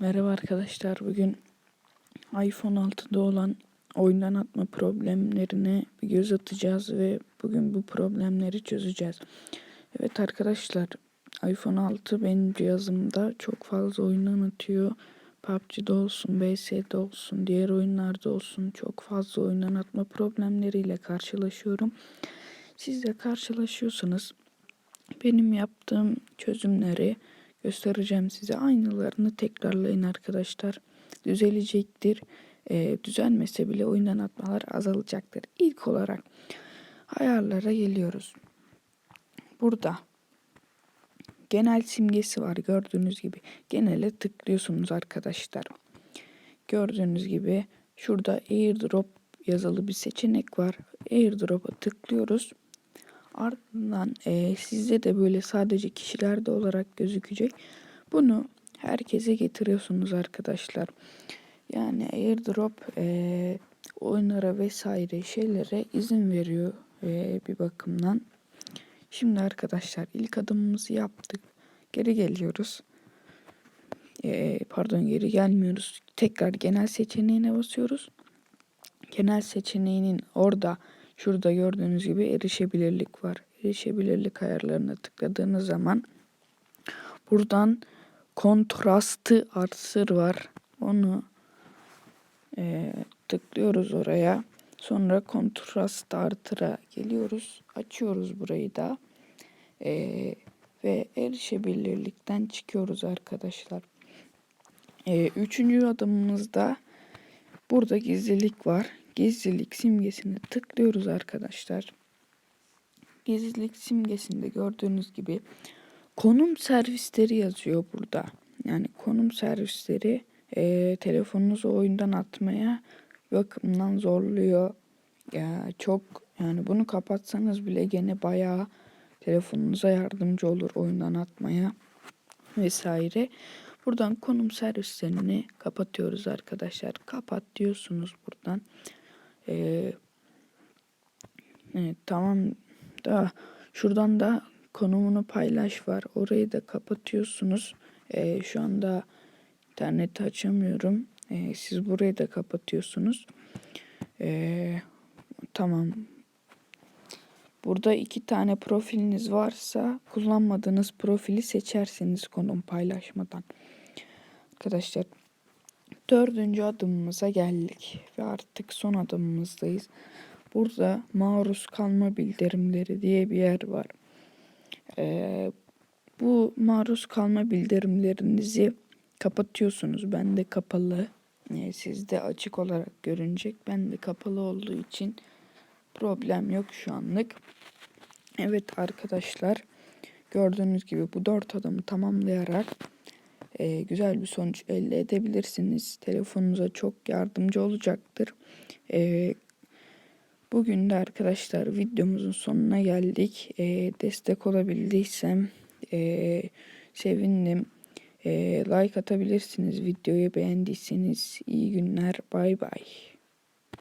Merhaba arkadaşlar. Bugün iPhone 6'da olan oyundan atma problemlerine bir göz atacağız ve bugün bu problemleri çözeceğiz. Evet arkadaşlar, iPhone 6 benim cihazımda çok fazla oyundan atıyor. PUBG'de olsun, BS'de olsun, diğer oyunlarda olsun çok fazla oyundan atma problemleriyle karşılaşıyorum. Siz de karşılaşıyorsanız benim yaptığım çözümleri göstereceğim size. Aynılarını tekrarlayın arkadaşlar. Düzelecektir. Ee, düzelmese bile oyundan atmalar azalacaktır. İlk olarak ayarlara geliyoruz. Burada genel simgesi var gördüğünüz gibi. Genele tıklıyorsunuz arkadaşlar. Gördüğünüz gibi şurada airdrop yazılı bir seçenek var. Airdrop'a tıklıyoruz. Ardından e, sizde de böyle sadece kişilerde olarak gözükecek. Bunu herkese getiriyorsunuz arkadaşlar. Yani airdrop e, oyunlara vesaire şeylere izin veriyor e, bir bakımdan. Şimdi arkadaşlar ilk adımımızı yaptık. Geri geliyoruz. E, pardon geri gelmiyoruz. Tekrar genel seçeneğine basıyoruz. Genel seçeneğinin orada Şurada gördüğünüz gibi erişebilirlik var. Erişebilirlik ayarlarına tıkladığınız zaman buradan kontrastı artır var. Onu e, tıklıyoruz oraya. Sonra kontrast artıra geliyoruz. Açıyoruz burayı da. E, ve erişebilirlikten çıkıyoruz arkadaşlar. E, üçüncü adımımızda burada gizlilik var gizlilik simgesini tıklıyoruz arkadaşlar. Gizlilik simgesinde gördüğünüz gibi konum servisleri yazıyor burada. Yani konum servisleri e, telefonunuzu oyundan atmaya bakımdan zorluyor. Ya çok yani bunu kapatsanız bile gene bayağı telefonunuza yardımcı olur oyundan atmaya vesaire. Buradan konum servislerini kapatıyoruz arkadaşlar. Kapat diyorsunuz buradan. Ee, evet, tamam da şuradan da konumunu paylaş var. Orayı da kapatıyorsunuz. Ee, şu anda interneti açamıyorum. Ee, siz burayı da kapatıyorsunuz. Ee, tamam. Burada iki tane profiliniz varsa kullanmadığınız profili seçersiniz konum paylaşmadan. Arkadaşlar Dördüncü adımımıza geldik ve artık son adımımızdayız. Burada maruz kalma bildirimleri diye bir yer var. Ee, bu maruz kalma bildirimlerinizi kapatıyorsunuz. Ben de kapalı. Ee, sizde açık olarak görünecek. Ben de kapalı olduğu için problem yok şu anlık. Evet arkadaşlar gördüğünüz gibi bu dört adımı tamamlayarak e, güzel bir sonuç elde edebilirsiniz. Telefonunuza çok yardımcı olacaktır. E, bugün de arkadaşlar videomuzun sonuna geldik. E, destek olabildiysem e, sevindim. E, like atabilirsiniz videoyu beğendiyseniz. iyi günler. Bay bay.